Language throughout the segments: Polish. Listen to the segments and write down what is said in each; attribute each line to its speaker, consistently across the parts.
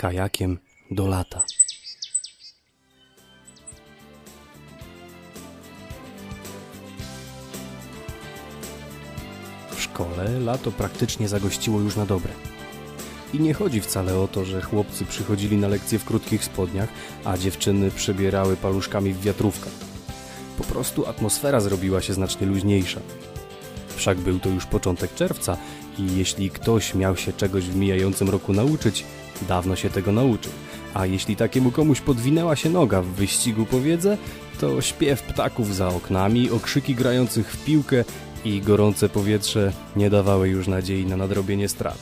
Speaker 1: kajakiem do lata. W szkole lato praktycznie zagościło już na dobre. I nie chodzi wcale o to, że chłopcy przychodzili na lekcje w krótkich spodniach, a dziewczyny przebierały paluszkami w wiatrówkach. Po prostu atmosfera zrobiła się znacznie luźniejsza. Wszak był to już początek czerwca i jeśli ktoś miał się czegoś w mijającym roku nauczyć, dawno się tego nauczył. A jeśli takiemu komuś podwinęła się noga w wyścigu po wiedzę, to śpiew ptaków za oknami, okrzyki grających w piłkę i gorące powietrze nie dawały już nadziei na nadrobienie strat.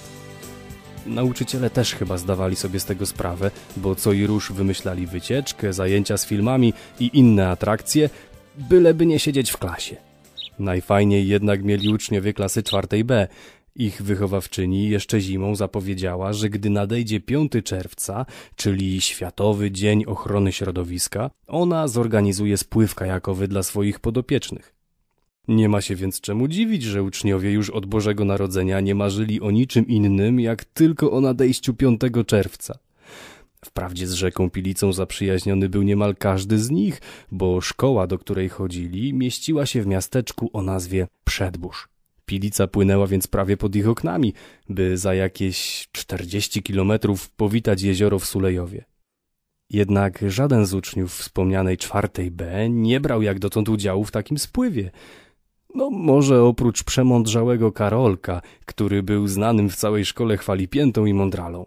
Speaker 1: Nauczyciele też chyba zdawali sobie z tego sprawę, bo co i rusz wymyślali wycieczkę, zajęcia z filmami i inne atrakcje, byleby nie siedzieć w klasie. Najfajniej jednak mieli uczniowie klasy czwartej B. Ich wychowawczyni jeszcze zimą zapowiedziała, że gdy nadejdzie 5 czerwca, czyli Światowy Dzień Ochrony Środowiska, ona zorganizuje spływ kajakowy dla swoich podopiecznych. Nie ma się więc czemu dziwić, że uczniowie już od Bożego Narodzenia nie marzyli o niczym innym, jak tylko o nadejściu 5 czerwca. Wprawdzie z rzeką Pilicą zaprzyjaźniony był niemal każdy z nich, bo szkoła, do której chodzili, mieściła się w miasteczku o nazwie Przedbórz. Pilica płynęła więc prawie pod ich oknami, by za jakieś 40 kilometrów powitać jezioro w Sulejowie. Jednak żaden z uczniów wspomnianej czwartej B nie brał jak dotąd udziału w takim spływie. No może oprócz przemądrzałego Karolka, który był znanym w całej szkole chwalipiętą i mądralą.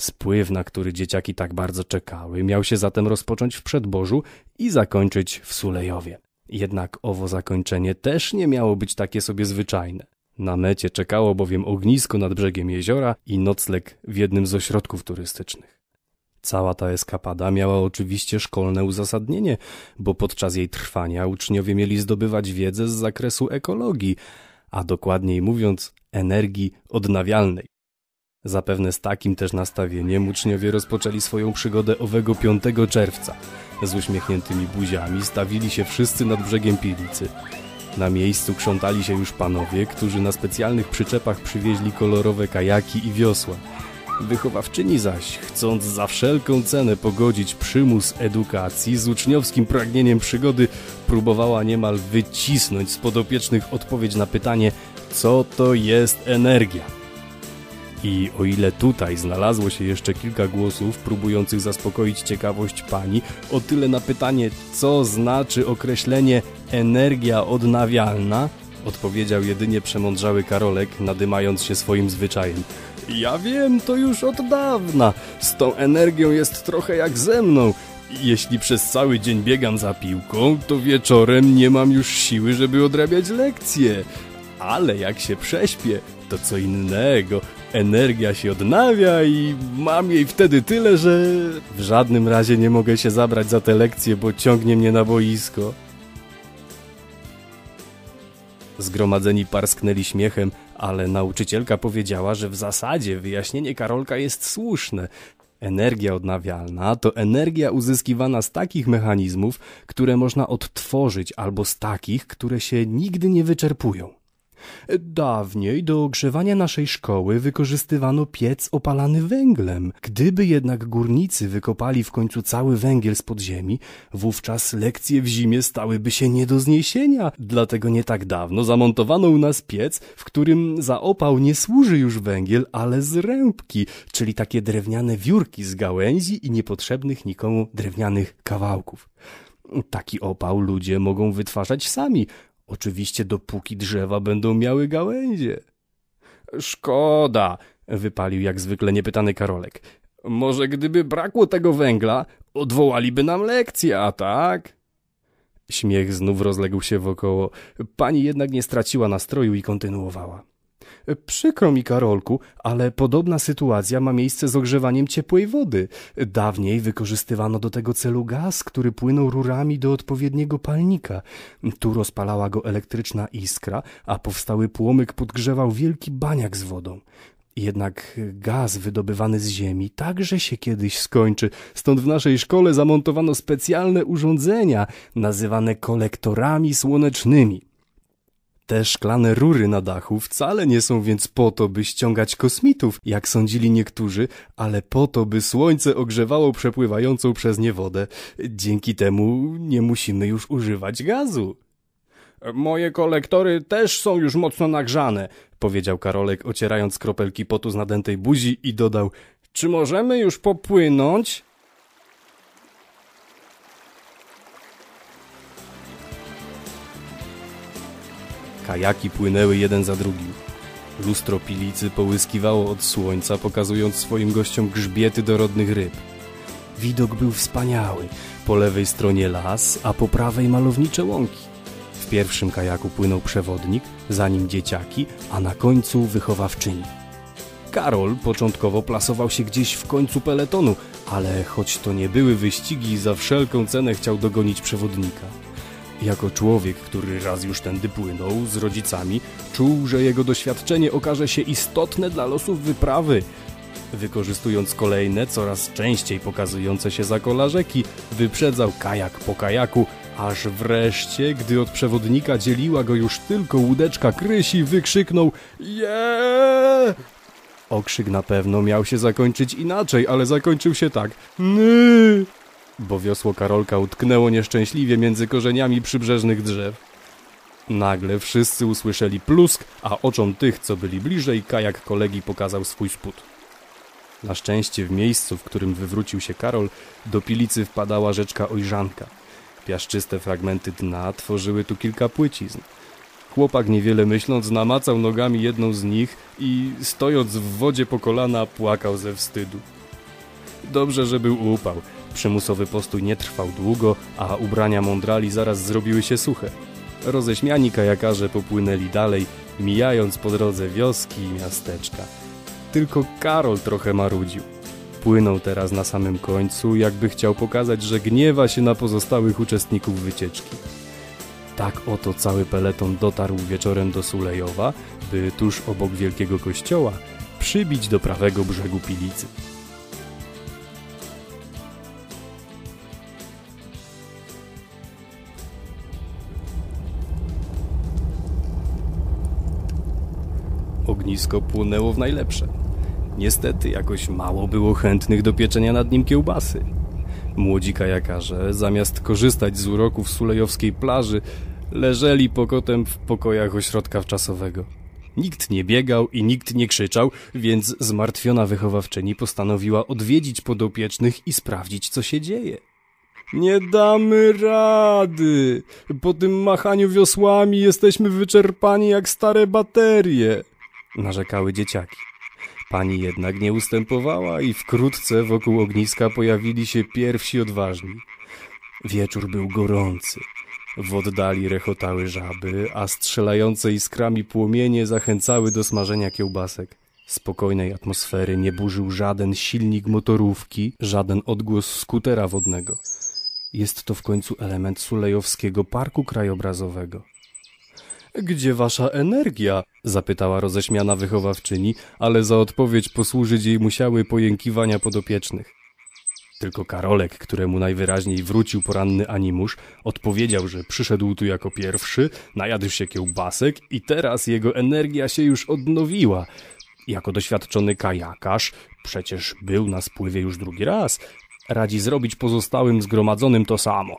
Speaker 1: Spływ, na który dzieciaki tak bardzo czekały, miał się zatem rozpocząć w Przedbożu i zakończyć w Sulejowie. Jednak owo zakończenie też nie miało być takie sobie zwyczajne. Na mecie czekało bowiem ognisko nad brzegiem jeziora i nocleg w jednym z ośrodków turystycznych. Cała ta eskapada miała oczywiście szkolne uzasadnienie, bo podczas jej trwania uczniowie mieli zdobywać wiedzę z zakresu ekologii, a dokładniej mówiąc energii odnawialnej. Zapewne z takim też nastawieniem uczniowie rozpoczęli swoją przygodę owego 5 czerwca. Z uśmiechniętymi buziami stawili się wszyscy nad brzegiem Pilicy. Na miejscu krzątali się już panowie, którzy na specjalnych przyczepach przywieźli kolorowe kajaki i wiosła. Wychowawczyni zaś, chcąc za wszelką cenę pogodzić przymus edukacji z uczniowskim pragnieniem przygody, próbowała niemal wycisnąć z podopiecznych odpowiedź na pytanie, co to jest energia. I o ile tutaj znalazło się jeszcze kilka głosów próbujących zaspokoić ciekawość pani, o tyle na pytanie, co znaczy określenie energia odnawialna, odpowiedział jedynie przemądrzały Karolek, nadymając się swoim zwyczajem. Ja wiem to już od dawna. Z tą energią jest trochę jak ze mną. Jeśli przez cały dzień biegam za piłką, to wieczorem nie mam już siły, żeby odrabiać lekcje. Ale jak się prześpię, to co innego. Energia się odnawia i mam jej wtedy tyle, że w żadnym razie nie mogę się zabrać za te lekcje, bo ciągnie mnie na boisko. Zgromadzeni parsknęli śmiechem, ale nauczycielka powiedziała, że w zasadzie wyjaśnienie Karolka jest słuszne. Energia odnawialna to energia uzyskiwana z takich mechanizmów, które można odtworzyć, albo z takich, które się nigdy nie wyczerpują. Dawniej do ogrzewania naszej szkoły wykorzystywano piec opalany węglem. Gdyby jednak górnicy wykopali w końcu cały węgiel z podziemi, wówczas lekcje w zimie stałyby się nie do zniesienia. Dlatego nie tak dawno zamontowano u nas piec, w którym za opał nie służy już węgiel, ale zrębki, czyli takie drewniane wiórki z gałęzi i niepotrzebnych nikomu drewnianych kawałków. Taki opał ludzie mogą wytwarzać sami, Oczywiście dopóki drzewa będą miały gałęzie. Szkoda, wypalił jak zwykle niepytany Karolek. Może gdyby brakło tego węgla, odwołaliby nam lekcję, a tak? Śmiech znów rozległ się wokoło. Pani jednak nie straciła nastroju i kontynuowała. Przykro mi, Karolku, ale podobna sytuacja ma miejsce z ogrzewaniem ciepłej wody. Dawniej wykorzystywano do tego celu gaz, który płynął rurami do odpowiedniego palnika. Tu rozpalała go elektryczna iskra, a powstały płomyk podgrzewał wielki baniak z wodą. Jednak gaz wydobywany z ziemi także się kiedyś skończy, stąd w naszej szkole zamontowano specjalne urządzenia nazywane kolektorami słonecznymi. Te szklane rury na dachu wcale nie są więc po to, by ściągać kosmitów, jak sądzili niektórzy, ale po to, by słońce ogrzewało przepływającą przez nie wodę. Dzięki temu nie musimy już używać gazu. Moje kolektory też są już mocno nagrzane, powiedział Karolek, ocierając kropelki potu z nadętej buzi i dodał, czy możemy już popłynąć? Kajaki płynęły jeden za drugim. Lustro pilicy połyskiwało od słońca, pokazując swoim gościom grzbiety dorodnych ryb. Widok był wspaniały. Po lewej stronie las, a po prawej malownicze łąki. W pierwszym kajaku płynął przewodnik, za nim dzieciaki, a na końcu wychowawczyni. Karol początkowo plasował się gdzieś w końcu peletonu, ale choć to nie były wyścigi, za wszelką cenę chciał dogonić przewodnika. Jako człowiek, który raz już tędy płynął z rodzicami, czuł, że jego doświadczenie okaże się istotne dla losów wyprawy. Wykorzystując kolejne, coraz częściej pokazujące się za kola rzeki, wyprzedzał kajak po kajaku, aż wreszcie, gdy od przewodnika dzieliła go już tylko łódeczka krysi, wykrzyknął Jeee! Okrzyk na pewno miał się zakończyć inaczej, ale zakończył się tak. Ny! Bo wiosło Karolka utknęło nieszczęśliwie między korzeniami przybrzeżnych drzew. Nagle wszyscy usłyszeli plusk, a oczom tych, co byli bliżej, kajak kolegi pokazał swój spód. Na szczęście w miejscu, w którym wywrócił się Karol, do pilicy wpadała rzeczka Ojżanka. Piaszczyste fragmenty dna tworzyły tu kilka płycizn. Chłopak niewiele myśląc namacał nogami jedną z nich i stojąc w wodzie po kolana płakał ze wstydu. Dobrze, że był upał. Przymusowy postój nie trwał długo, a ubrania mądrali zaraz zrobiły się suche. Roześmiani kajakarze popłynęli dalej, mijając po drodze wioski i miasteczka. Tylko Karol trochę marudził. Płynął teraz na samym końcu, jakby chciał pokazać, że gniewa się na pozostałych uczestników wycieczki. Tak oto cały peleton dotarł wieczorem do Sulejowa, by tuż obok wielkiego kościoła przybić do prawego brzegu Pilicy. Ognisko płonęło w najlepsze. Niestety jakoś mało było chętnych do pieczenia nad nim kiełbasy. Młodzi kajakarze, zamiast korzystać z uroków sulejowskiej plaży, leżeli pokotem w pokojach ośrodka wczasowego. Nikt nie biegał i nikt nie krzyczał, więc zmartwiona wychowawczyni postanowiła odwiedzić podopiecznych i sprawdzić, co się dzieje. Nie damy rady! Po tym machaniu wiosłami jesteśmy wyczerpani jak stare baterie! Narzekały dzieciaki. Pani jednak nie ustępowała i wkrótce wokół ogniska pojawili się pierwsi odważni. Wieczór był gorący. W oddali rechotały żaby, a strzelające iskrami płomienie zachęcały do smażenia kiełbasek. Spokojnej atmosfery nie burzył żaden silnik motorówki, żaden odgłos skutera wodnego. Jest to w końcu element Sulejowskiego Parku Krajobrazowego. Gdzie wasza energia? zapytała roześmiana wychowawczyni, ale za odpowiedź posłużyć jej musiały pojękiwania podopiecznych. Tylko Karolek, któremu najwyraźniej wrócił poranny animusz, odpowiedział, że przyszedł tu jako pierwszy, najadł się kiełbasek i teraz jego energia się już odnowiła. Jako doświadczony kajakarz, przecież był na spływie już drugi raz, radzi zrobić pozostałym zgromadzonym to samo.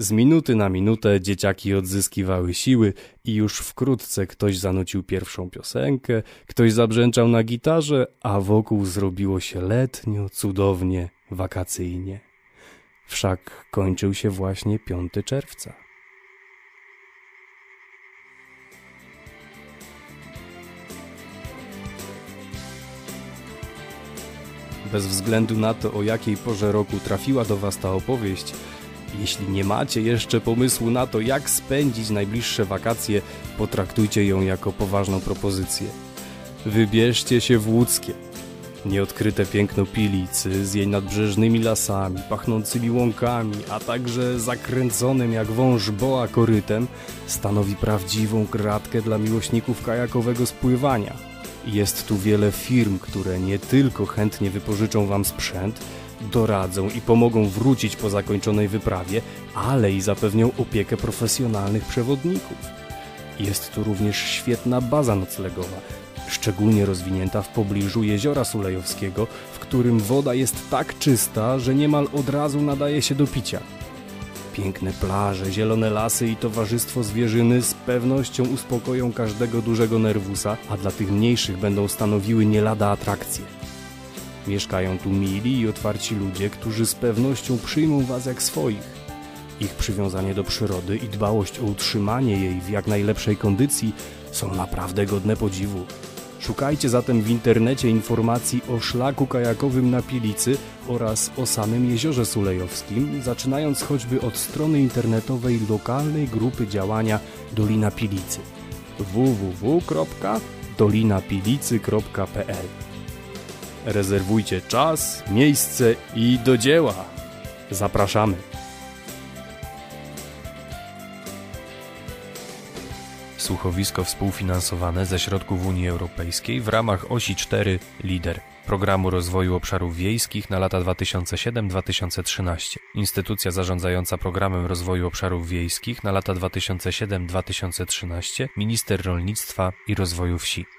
Speaker 1: Z minuty na minutę dzieciaki odzyskiwały siły i już wkrótce ktoś zanucił pierwszą piosenkę, ktoś zabrzęczał na gitarze, a wokół zrobiło się letnio, cudownie, wakacyjnie. Wszak kończył się właśnie 5 czerwca. Bez względu na to, o jakiej porze roku trafiła do Was ta opowieść, jeśli nie macie jeszcze pomysłu na to, jak spędzić najbliższe wakacje, potraktujcie ją jako poważną propozycję. Wybierzcie się w Łódzkie. Nieodkryte piękno Pilicy z jej nadbrzeżnymi lasami, pachnącymi łąkami, a także zakręconym jak wąż boa korytem, stanowi prawdziwą kratkę dla miłośników kajakowego spływania. Jest tu wiele firm, które nie tylko chętnie wypożyczą Wam sprzęt, doradzą i pomogą wrócić po zakończonej wyprawie, ale i zapewnią opiekę profesjonalnych przewodników. Jest tu również świetna baza noclegowa, szczególnie rozwinięta w pobliżu jeziora Sulejowskiego, w którym woda jest tak czysta, że niemal od razu nadaje się do picia. Piękne plaże, zielone lasy i towarzystwo zwierzyny z pewnością uspokoją każdego dużego nerwusa, a dla tych mniejszych będą stanowiły nie lada atrakcje. Mieszkają tu mili i otwarci ludzie, którzy z pewnością przyjmą was jak swoich. Ich przywiązanie do przyrody i dbałość o utrzymanie jej w jak najlepszej kondycji są naprawdę godne podziwu. Szukajcie zatem w internecie informacji o szlaku kajakowym na Pilicy oraz o samym jeziorze Sulejowskim, zaczynając choćby od strony internetowej lokalnej grupy działania Dolina Pilicy www.dolinapilicy.pl Rezerwujcie czas, miejsce i do dzieła. Zapraszamy.
Speaker 2: Słuchowisko współfinansowane ze środków Unii Europejskiej w ramach osi 4 LIDER Programu Rozwoju Obszarów Wiejskich na lata 2007-2013. Instytucja zarządzająca Programem Rozwoju Obszarów Wiejskich na lata 2007-2013 Minister Rolnictwa i Rozwoju Wsi.